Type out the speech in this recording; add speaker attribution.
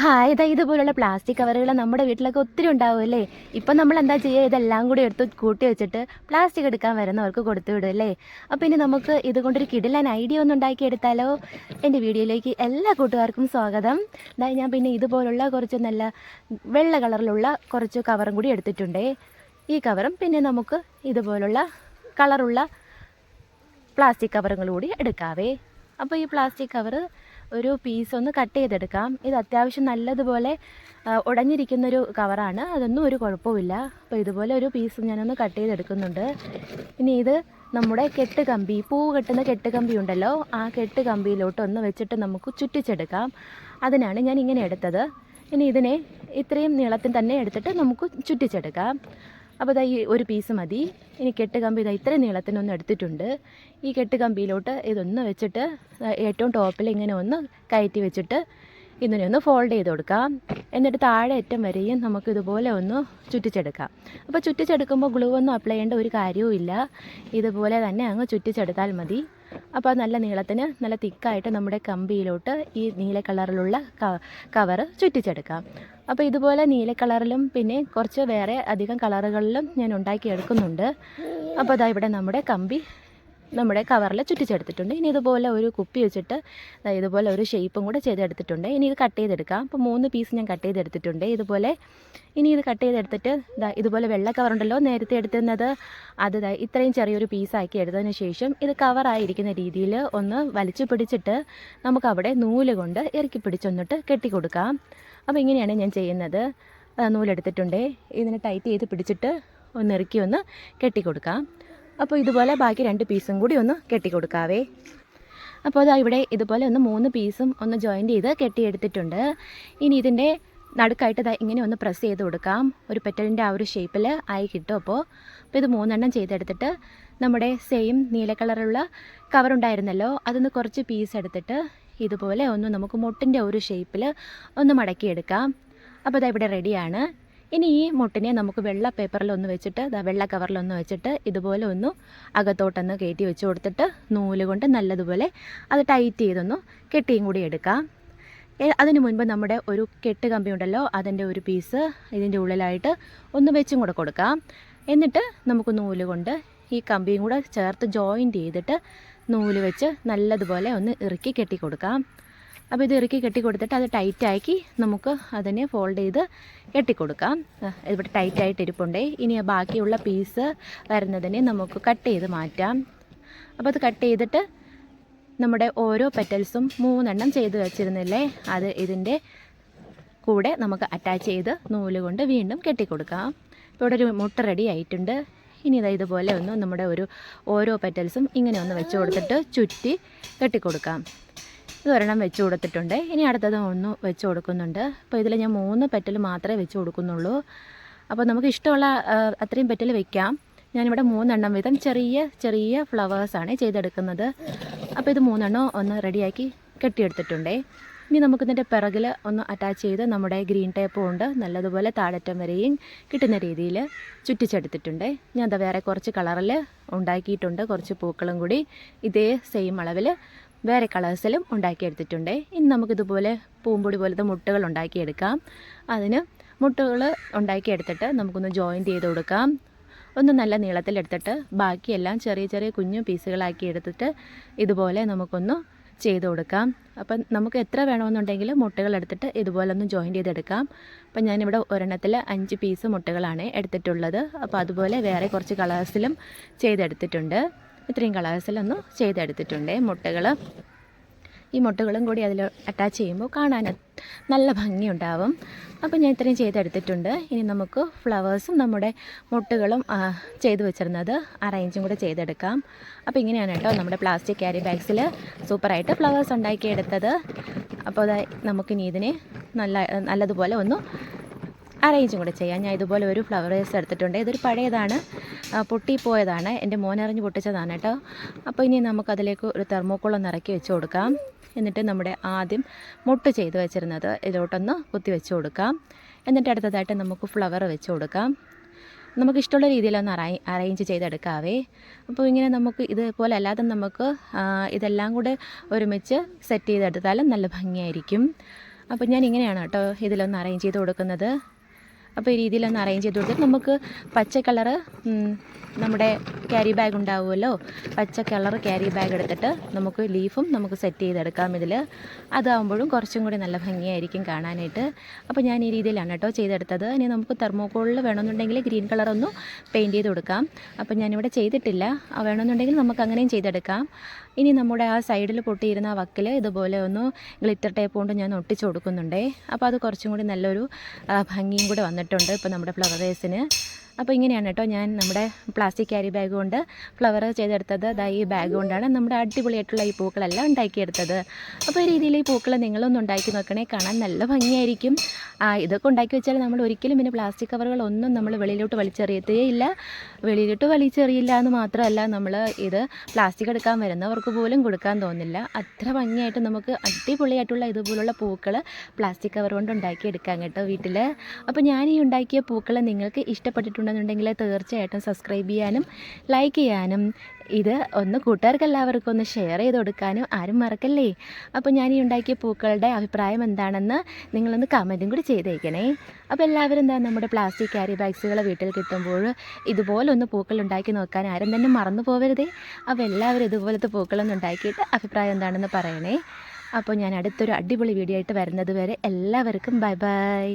Speaker 1: Hi ഇതാ ഇതുപോലുള്ള plastic കവറുകൾ നമ്മുടെ വീട്ടിലൊക്കെ ഒത്തിരി ഉണ്ടാവുമല്ലേ ഇപ്പം നമ്മൾ എന്താ ചെയ്യുക? ഇതെല്ലാം കൂടി എടുത്ത് കൂട്ടി വെച്ചിട്ട് പ്ലാസ്റ്റിക് എടുക്കാൻ വരുന്നവർക്ക് കൊടുത്തു വിടും അല്ലേ? അപ്പോൾ ഇനി നമുക്ക് ഇതുകൊണ്ടൊരു കിടിലൻ ഐഡിയ ഒന്ന് ഉണ്ടാക്കിയെടുത്താലോ എന്റെ വീഡിയോയിലേക്ക് എല്ലാ കൂട്ടുകാർക്കും സ്വാഗതം. ഇതാ ഞാൻ പിന്നെ ഇതുപോലുള്ള കുറച്ച് നല്ല വെള്ള കളറിലുള്ള കുറച്ച് കവറും കൂടി എടുത്തിട്ടുണ്ടേ. ഈ കവറും പിന്നെ നമുക്ക് ഇതുപോലുള്ള കളറുള്ള പ്ലാസ്റ്റിക് കവറുകൾ കൂടി എടുക്കാവേ. അപ്പോൾ ഈ പ്ലാസ്റ്റിക് കവറ് ഒരു പീസ് ഒന്ന് കട്ട് ചെയ്തെടുക്കാം. ഇത് അത്യാവശ്യം നല്ലതുപോലെ ഉടഞ്ഞിരിക്കുന്നൊരു കവറാണ് അതൊന്നും ഒരു കുഴപ്പമില്ല അപ്പോൾ ഇതുപോലെ ഒരു പീസ് ഞാനൊന്ന് കട്ട് ചെയ്തെടുക്കുന്നുണ്ട്. ഇനി ഇത് നമ്മുടെ കെട്ട് കമ്പി പൂ കെട്ടുന്ന കെട്ട് കമ്പി ഉണ്ടല്ലോ ആ കെട്ട് കമ്പിയിലോട്ട് ഒന്ന് വെച്ചിട്ട് നമുക്ക് ചുറ്റിച്ചെടുക്കാം. അതിനാണ് ഞാൻ ഇങ്ങനെ എടുത്തത്. ഇനി ഇതിനെ ഇത്രയും നീളത്തിൽ തന്നെ എടുത്തിട്ട് നമുക്ക് ചുറ്റിച്ചെടുക്കാം. അപ്പോൾ ഇതാ ഈ ഒരു പീസ് മതി. ഇനി കെട്ട് കമ്പി ഇതാ ഇത്രയും നീളത്തിനൊന്ന് എടുത്തിട്ടുണ്ട്. ഈ കെട്ട് കമ്പിയിലോട്ട് ഇതൊന്ന് വെച്ചിട്ട് ഏറ്റവും ടോപ്പിൽ ഇങ്ങനെ ഒന്ന് കയറ്റി വെച്ചിട്ട് ഇതിനെ ഒന്ന് ഫോൾഡ് ചെയ്ത് കൊടുക്കാം. എന്നിട്ട് താഴെ അറ്റം വരെയും നമുക്ക് ഇതുപോലെ ഒന്ന് ചുറ്റിച്ചെടുക്കാം. അപ്പോൾ ചുറ്റിച്ചെടുക്കുമ്പോൾ ഗ്ലൂ ഒന്നും അപ്ലൈ ചെയ്യേണ്ട ഒരു കാര്യവും ഇതുപോലെ തന്നെ അങ്ങ് ചുറ്റിച്ചെടുത്താൽ മതി. അപ്പോൾ നല്ല നീളത്തിന് നല്ല തിക്കായിട്ട് നമ്മുടെ കമ്പിയിലോട്ട് ഈ നീല കളറിലുള്ള കവർ ചുറ്റിച്ചെടുക്കാം. അപ്പോൾ ഇതുപോലെ നീല കളറിലും പിന്നെ കുറച്ച് വേറെ അധികം കളറുകളിലും ഞാൻ ഉണ്ടാക്കി എടുക്കുന്നുണ്ട് അപ്പോൾ അതാ ഇവിടെ നമ്മുടെ കമ്പി നമ്മുടെ കവറിൽ ചുറ്റിച്ചെടുത്തിട്ടുണ്ട്. ഇനി ഇതുപോലെ ഒരു കുപ്പി വെച്ചിട്ട് ഇതുപോലെ ഒരു ഷേപ്പും കൂടെ ചെയ്തെടുത്തിട്ടുണ്ട്. ഇനി ഇത് കട്ട് ചെയ്തെടുക്കാം. അപ്പോൾ മൂന്ന് പീസ് ഞാൻ കട്ട് ചെയ്തെടുത്തിട്ടുണ്ട്. ഇതുപോലെ ഇനി ഇത് കട്ട് ചെയ്തെടുത്തിട്ട് ഇതാ ഇതുപോലെ വെള്ള കവറുണ്ടല്ലോ നേരത്തെ എടുത്തിരുന്നത് അത് ഇത്രയും ചെറിയൊരു പീസാക്കി എടുത്തതിന് ശേഷം ഇത് കവറായിരിക്കുന്ന രീതിയിൽ ഒന്ന് വലിച്ചു പിടിച്ചിട്ട് നമുക്കവിടെ നൂൽ കൊണ്ട് ഇറക്കി പിടിച്ചൊന്നിട്ട് കെട്ടിക്കൊടുക്കാം അപ്പോൾ ഇങ്ങനെയാണ് ഞാൻ ചെയ്യുന്നത്. നൂലെടുത്തിട്ടുണ്ടേ. ഇതിനെ ടൈറ്റ് ചെയ്ത് പിടിച്ചിട്ട് ഒന്ന് ഇറക്കി ഒന്ന് കെട്ടിക്കൊടുക്കാം അപ്പോൾ ഇതുപോലെ ബാക്കി രണ്ട് പീസും കൂടി ഒന്ന് കെട്ടിക്കൊടുക്കാവേ. അപ്പോൾ അതാ ഇവിടെ ഇതുപോലെ ഒന്ന് മൂന്ന് പീസും ഒന്ന് ജോയിന്റ് ചെയ്ത് കെട്ടിയെടുത്തിട്ടുണ്ട്. ഇനി ഇതിന്റെ നടുക്കായിട്ട് ഇങ്ങനെ ഒന്ന് പ്രസ് ചെയ്ത് കൊടുക്കാം. ഒരു പെറ്റലിന്റെ ആ ഒരു ഷേപ്പിൽ ആയി കിട്ടും അപ്പോൾ ഇത് മൂന്നെണ്ണം ചെയ്തെടുത്തിട്ട് നമ്മുടെ സെയിം നീല കളറുള്ള കവറുണ്ടായിരുന്നല്ലോ അതിന്ന് കുറച്ച് പീസ് എടുത്തിട്ട് ഇതുപോലെ ഒന്ന് നമുക്ക് മുട്ടിന്റെ ഒരു ഷേപ്പിൽ ഒന്ന് മടക്കിയെടുക്കാം. അപ്പോൾ ഇതാ ഇവിടെ റെഡിയാണ് ഇനി ഈ മുട്ടിനെ നമുക്ക് വെള്ള പേപ്പറിലൊന്ന് വെച്ചിട്ട് വെള്ള കവറിലൊന്ന് വെച്ചിട്ട് ഇതുപോലെ ഒന്ന് അകത്തോട്ടൊന്ന് കയറ്റി വെച്ച് കൊടുത്തിട്ട് നൂൽ കൊണ്ട് നല്ലതുപോലെ അത് ടൈറ്റ് ചെയ്തൊന്ന് കെട്ടിയും കൂടി എടുക്കാം. അതിനു മുൻപ് നമ്മുടെ ഒരു കെട്ട് കമ്പി ഉണ്ടല്ലോ അതിന്റെ ഒരു പീസ് ഇതിന്റെ ഉള്ളിലായിട്ട് ഒന്ന് വെച്ചും കൂടെ കൊടുക്കാം. എന്നിട്ട് നമുക്ക് നൂൽ കൊണ്ട് ഈ കമ്പിയും കൂടെ ചേർത്ത് ജോയിന്റ് ചെയ്തിട്ട് നൂൽ വെച്ച് നല്ലതുപോലെ ഒന്ന് ഇറുക്കി കെട്ടി കൊടുക്കാം. അപ്പോൾ ഇത് ഇറുക്കി കെട്ടിക്കൊടുത്തിട്ട് അത് ടൈറ്റാക്കി നമുക്ക് അതിനെ ഫോൾഡ് ചെയ്ത് കെട്ടിക്കൊടുക്കാം. ഇവിടെ ടൈറ്റായിട്ട് ഇരിപ്പുണ്ടേ. ഇനി ബാക്കിയുള്ള പീസ് വരുന്നതിനെ നമുക്ക് കട്ട് ചെയ്ത് മാറ്റാം. അപ്പോൾ അത് കട്ട് ചെയ്തിട്ട് നമ്മുടെ ഓരോ പെറ്റൽസും മൂന്നെണ്ണം ചെയ്ത് വെച്ചിരുന്നില്ലേ? അത് ഇതിന്റെ കൂടെ നമുക്ക് അറ്റാച്ച് ചെയ്ത് നൂൽ കൊണ്ട് വീണ്ടും കെട്ടിക്കൊടുക്കാം. ഇപ്പോൾ ഇവിടെ ഒരു മുട്ട റെഡി ആയിട്ടുണ്ട്. ഇനി ഇതാ ഇതുപോലെ ഒന്ന് നമ്മുടെ ഒരു ഓരോ പെറ്റൽസും ഇങ്ങനെ ഒന്ന് വെച്ച് കൊടുത്തിട്ട് ചുറ്റി കെട്ടിക്കൊടുക്കാം. ഇത് ഒരെണ്ണം വെച്ച് കൊടുത്തിട്ടുണ്ട്. ഇനി അടുത്തത് ഒന്ന് വെച്ച് കൊടുക്കുന്നുണ്ട്. അപ്പോൾ ഇതിൽ ഞാൻ മൂന്ന് പെറ്റൽ മാത്രമേ വെച്ച് കൊടുക്കുന്നുള്ളൂ. അപ്പോൾ നമുക്ക് ഇഷ്ടമുള്ള അത്രയും പെറ്റൽ വെക്കാം. ഞാനിവിടെ മൂന്നെണ്ണം വീതം ചെറിയ ചെറിയ ഫ്ലവേഴ്സാണ് ചെയ്തെടുക്കുന്നത്. അപ്പോൾ ഇത് മൂന്നെണ്ണം ഒന്ന് റെഡിയാക്കി കെട്ടിയെടുത്തിട്ടുണ്ടേ. ഇനി നമുക്കിതിന്റെ പിറകിൽ ഒന്ന് അറ്റാച്ച് ചെയ്ത് നമ്മുടെ ഗ്രീൻ ടേപ്പ് കൊണ്ട് നല്ലതുപോലെ താഴറ്റം വരെയും കിട്ടുന്ന രീതിയിൽ ചുറ്റിച്ചെടുത്തിട്ടുണ്ട്. ഞാൻ അത് വേറെ കുറച്ച് കളറിൽ ഉണ്ടാക്കിയിട്ടുണ്ട്. കുറച്ച് പൂക്കളും കൂടി ഇതേ സെയിം അളവിൽ വേറെ കളേഴ്സിലും ഉണ്ടാക്കിയെടുത്തിട്ടുണ്ട്. ഇനി നമുക്കിതുപോലെ പൂമ്പൊടി പോലത്തെ മുട്ടകൾ ഉണ്ടാക്കിയെടുക്കാം. അതിന് മുട്ടകൾ ഉണ്ടാക്കിയെടുത്തിട്ട് നമുക്കൊന്ന് ജോയിന്റ് ചെയ്ത് കൊടുക്കാം. ഒന്ന് നല്ല നീളത്തിലെടുത്തിട്ട് ബാക്കിയെല്ലാം ചെറിയ ചെറിയ കുഞ്ഞു പീസുകളാക്കി എടുത്തിട്ട് ഇതുപോലെ നമുക്കൊന്ന് ചെയ്ത് കൊടുക്കാം. അപ്പം നമുക്ക് എത്ര വേണമെന്നുണ്ടെങ്കിൽ മുട്ടകൾ എടുത്തിട്ട് ഇതുപോലെ ഒന്ന് ജോയിന്റ് ചെയ്തെടുക്കാം. അപ്പം ഞാനിവിടെ ഒരെണ്ണത്തിൽ അഞ്ച് പീസ് മുട്ടകളാണ് എടുത്തിട്ടുള്ളത്. അപ്പോൾ അതുപോലെ വേറെ കുറച്ച് കളേഴ്സിലും ചെയ്തെടുത്തിട്ടുണ്ട്. ഇത്രയും കളേഴ്സിലൊന്ന് ചെയ്തെടുത്തിട്ടുണ്ട്. മുട്ടകൾ ഈ മുട്ടകളും കൂടി അതിൽ അറ്റാച്ച് ചെയ്യുമ്പോൾ കാണാൻ നല്ല ഭംഗിയുണ്ടാവും. അപ്പോൾ ഞാൻ ഇത്രയും ചെയ്തെടുത്തിട്ടുണ്ട്. ഇനി നമുക്ക് ഫ്ലവേഴ്സും നമ്മുടെ മുട്ടുകളും ചെയ്തു വെച്ചിരുന്നത് അറേഞ്ചും കൂടെ ചെയ്തെടുക്കാം. അപ്പോൾ ഇങ്ങനെയാണ് കേട്ടോ നമ്മുടെ പ്ലാസ്റ്റിക് ക്യാരി ബാഗ്സിൽ സൂപ്പറായിട്ട് ഫ്ലവേഴ്സ് ഉണ്ടാക്കിയെടുത്തത്. അപ്പോൾ നമുക്കിനി ഇതിനെ നല്ല നല്ലതുപോലെ ഒന്ന് അറേഞ്ചും കൂടെ ചെയ്യാം. ഞാൻ ഇതുപോലെ ഒരു ഫ്ലവർ വേസ് എടുത്തിട്ടുണ്ട്. ഇതൊരു പഴയതാണ്. പൊട്ടിപ്പോയതാണ്. എന്റെ മോനറിഞ്ഞ് പൊട്ടിച്ചതാണ് കേട്ടോ. അപ്പോൾ ഇനി നമുക്കതിലേക്ക് ഒരു തെർമോക്കോളം ഒന്ന് ഇറക്കി വെച്ച് കൊടുക്കാം. എന്നിട്ട് നമ്മുടെ ആദ്യം മുട്ട് ചെയ്ത് വെച്ചിരുന്നത് ഇതിലോട്ടൊന്ന് കുത്തി വെച്ച് കൊടുക്കാം. എന്നിട്ട് അടുത്തതായിട്ട് നമുക്ക് ഫ്ലവർ വെച്ച് കൊടുക്കാം. നമുക്ക് ഇഷ്ടമുള്ള രീതിയിലൊന്ന് അറേ അറേഞ്ച് ചെയ്തെടുക്കാവേ. അപ്പോൾ ഇങ്ങനെ നമുക്ക് ഇതുപോലെ അല്ലാതെ നമുക്ക് ഇതെല്ലാം കൂടെ ഒരുമിച്ച് സെറ്റ് ചെയ്തെടുത്താലും നല്ല ഭംഗിയായിരിക്കും. അപ്പോൾ ഞാൻ ഇങ്ങനെയാണ് കേട്ടോ ഇതിലൊന്ന് അറേഞ്ച് ചെയ്ത് കൊടുക്കുന്നത്. അപ്പോൾ ഈ രീതിയിലൊന്ന് അറേഞ്ച് ചെയ്ത് കൊടുത്തിട്ട് നമുക്ക് പച്ച കളറ് നമ്മുടെ ക്യാരി ബാഗ് ഉണ്ടാവുമല്ലോ. പച്ച കളർ ക്യാരി ബാഗ് എടുത്തിട്ട് നമുക്ക് ലീഫും നമുക്ക് സെറ്റ് ചെയ്തെടുക്കാം ഇതിൽ അതാവുമ്പോഴും കുറച്ചും കൂടി നല്ല ഭംഗിയായിരിക്കും കാണാനായിട്ട്. അപ്പോൾ ഞാൻ ഈ രീതിയിലാണ് കേട്ടോ ചെയ്തെടുത്തത്. ഇനി നമുക്ക് തെർമോക്കോളിൽ വേണമെന്നുണ്ടെങ്കിൽ ഗ്രീൻ കളർ ഒന്ന് പെയിന്റ് ചെയ്ത് കൊടുക്കാം. അപ്പോൾ ഞാനിവിടെ ചെയ്തിട്ടില്ല. വേണമെന്നുണ്ടെങ്കിൽ നമുക്ക് അങ്ങനെയും ചെയ്തെടുക്കാം. ഇനി നമ്മുടെ ആ സൈഡിൽ പൊട്ടിയിരുന്ന വക്കിൽ ഇതുപോലെ ഒന്ന് ഗ്ലിറ്റർ ടേപ്പ് കൊണ്ട് ഞാൻ ഒട്ടിച്ചു കൊടുക്കുന്നുണ്ടേ. അപ്പോൾ അത് കുറച്ചും കൂടി നല്ലൊരു ഭംഗിയും കൂടെ വന്നിട്ടുണ്ട് ഇപ്പോൾ നമ്മുടെ ഫ്ലവർ വേസിന് അപ്പോൾ ഇങ്ങനെയാണ് കേട്ടോ ഞാൻ നമ്മുടെ പ്ലാസ്റ്റിക് ക്യാരി ബാഗ് കൊണ്ട് ഫ്ലവർ ചെയ്തെടുത്തത്. ദാ ഈ ബാഗ് കൊണ്ടാണ് നമ്മുടെ അടിപൊളിയായിട്ടുള്ള ഈ പൂക്കളെല്ലാം ഉണ്ടാക്കിയെടുത്തത്. അപ്പോൾ ഈ രീതിയിൽ ഈ പൂക്കൾ നിങ്ങളൊന്നും ഉണ്ടാക്കി നോക്കണേ കാണാൻ നല്ല ഭംഗിയായിരിക്കും. ഇതൊക്കെ ഉണ്ടാക്കി വെച്ചാൽ നമ്മൾ ഒരിക്കലും പിന്നെ പ്ലാസ്റ്റിക് കവറുകളൊന്നും നമ്മൾ വെളിയിലോട്ട് വലിച്ചെറിയത്തേ ഇല്ല. വെളിയിലോട്ട് വലിച്ചെറിയില്ല എന്ന് മാത്രമല്ല നമ്മൾ ഇത് പ്ലാസ്റ്റിക് എടുക്കാൻ വരുന്നവർക്ക് പോലും കൊടുക്കാൻ തോന്നില്ല. അത്ര ഭംഗിയായിട്ട് നമുക്ക് അടിപൊളിയായിട്ടുള്ള ഇതുപോലുള്ള പൂക്കൾ പ്ലാസ്റ്റിക് കവർ കൊണ്ട് ഉണ്ടാക്കിയെടുക്കാം കേട്ടോ വീട്ടിൽ അപ്പോൾ ഞാൻ ഈ ഉണ്ടാക്കിയ പൂക്കൾ നിങ്ങൾക്ക് ഇഷ്ടപ്പെട്ടിട്ടുണ്ടെന്നുണ്ടെങ്കിൽ തീർച്ചയായിട്ടും സബ്സ്ക്രൈബ് ചെയ്യാനും ലൈക്ക് ചെയ്യാനും ഇത് ഒന്ന് കൂട്ടുകാർക്ക് എല്ലാവർക്കും ഒന്ന് ഷെയർ ചെയ്ത് കൊടുക്കാനും ആരും മറക്കല്ലേ? അപ്പോൾ ഞാൻ ഈ ഉണ്ടാക്കിയ പൂക്കളുടെ അഭിപ്രായം എന്താണെന്ന് നിങ്ങളൊന്ന് കമന്റും കൂടി ചെയ്തേക്കണേ. അപ്പോൾ എല്ലാവരും എന്താ നമ്മുടെ പ്ലാസ്റ്റിക് ക്യാരി ബാഗ്സുകൾ വീട്ടിൽ കിട്ടുമ്പോൾ ഇതുപോലൊന്ന് പൂക്കൾ ഉണ്ടാക്കി നോക്കാൻ ആരും തന്നെ മറന്നു പോകരുതേ അപ്പോൾ എല്ലാവരും ഇതുപോലത്തെ പൂക്കളൊന്നും ഉണ്ടാക്കിയിട്ട് അഭിപ്രായം എന്താണെന്ന് പറയണേ. അപ്പോൾ ഞാൻ അടുത്തൊരു അടിപൊളി വീഡിയോ ആയിട്ട് വരുന്നത് വരെ എല്ലാവർക്കും ബൈ ബൈ